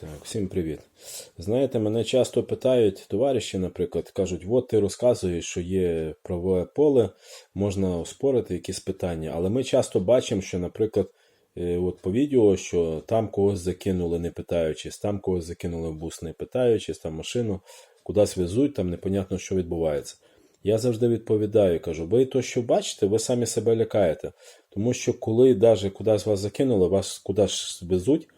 Так, всім привіт. Знаєте, мене часто питають товариші, наприклад, кажуть, от ти розказуєш, що є правове поле, можна оспорити якісь питання, але ми часто бачимо, що, наприклад, е, от по відео, що там когось закинули, не питаючись, там когось закинули в бус, не питаючись, там машину кудись везуть, там непонятно, що відбувається. Я завжди відповідаю, кажу, ви то, що бачите, ви самі себе лякаєте. Тому що коли навіть кудись вас закинули, вас кудись везуть,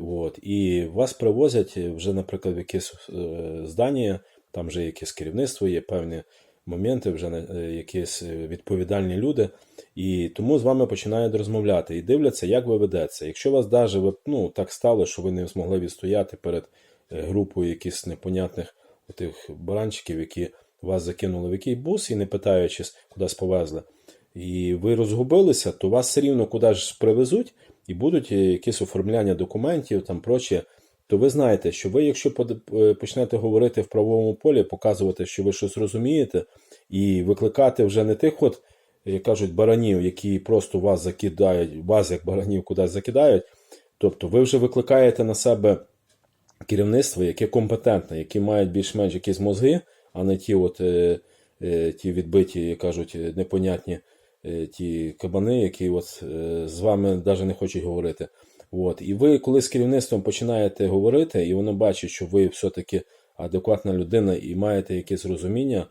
От, і вас привозять вже, наприклад, в якесь е, здання, там вже якесь керівництво є, певні моменти, вже е, якісь відповідальні люди, і тому з вами починають розмовляти і дивляться, як ви ведеться. Якщо вас даже ну, так стало, що ви не змогли відстояти перед е, групою якихось непонятних тих баранчиків, які вас закинули в який бус і не питаючись, кудись повезли, і ви розгубилися, то вас все рівно куди ж привезуть, і будуть е, якісь оформляння документів, там проче, то ви знаєте, що ви, якщо е, почнете говорити в правовому полі, показувати, що ви щось розумієте, і викликати вже не тих, от, як кажуть, баранів, які просто вас закидають, вас як баранів кудись закидають, тобто ви вже викликаєте на себе керівництво, яке компетентне, які мають більш-менш якісь мозги, а не ті, от, е, ті відбиті, як кажуть, непонятні ті кабани, які от, е, з вами навіть не хочуть говорити. От. І ви, коли з керівництвом починаєте говорити, і воно бачить, що ви все-таки адекватна людина і маєте якесь розуміння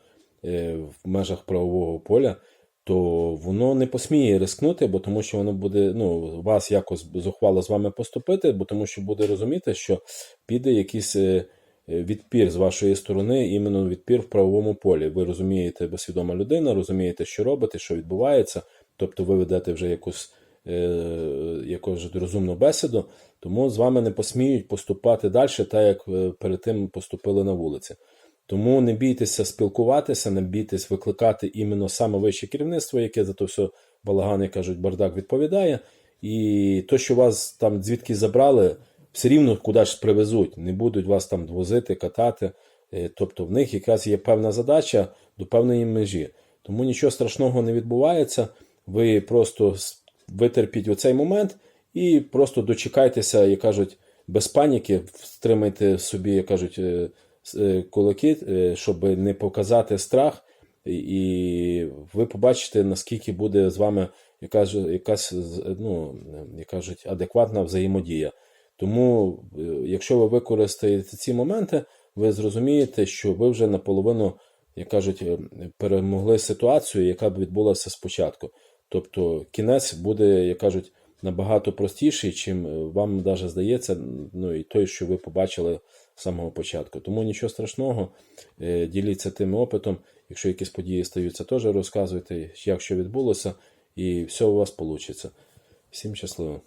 е, в межах правового поля, то воно не посміє рискнути, бо тому що воно буде ну, вас якось зухвало з вами поступити, бо тому що буде розуміти, що піде якийсь е, відпір з вашої сторони, іменно відпір в правовому полі. Ви розумієте, ви свідома людина, розумієте, що робите, що відбувається, тобто ви ведете вже якусь, е, якусь розумну бесіду, тому з вами не посміють поступати далі, так як е, перед тим поступили на вулиці. Тому не бійтеся спілкуватися, не бійтесь викликати іменно саме вище керівництво, яке за то все балагани кажуть, бардак відповідає. І то, що вас там звідки забрали, все рівно куди ж привезуть, не будуть вас там возити, катати. Е, Тобто в них якась є певна задача до певної межі. Тому нічого страшного не відбувається. Ви просто витерпіть оцей момент і просто дочекайтеся, як кажуть, без паніки, стримайте собі, як кажуть, е, е, кулаки, щоб не показати страх, і- ви побачите, наскільки буде з вами якась, якась ну, як кажуть, адекватна взаємодія. Тому, е, якщо ви використаєте ці моменти, ви зрозумієте, що ви вже наполовину, як кажуть, е, перемогли ситуацію, яка б відбулася спочатку. Тобто кінець буде, як кажуть, набагато простіший, чим е, вам навіть здається, ну і той, що ви побачили з самого початку. Тому нічого страшного, діліться тим опитом. Якщо якісь події стаються, теж розказуйте, як що відбулося, і все у вас вийде. Всім щасливо.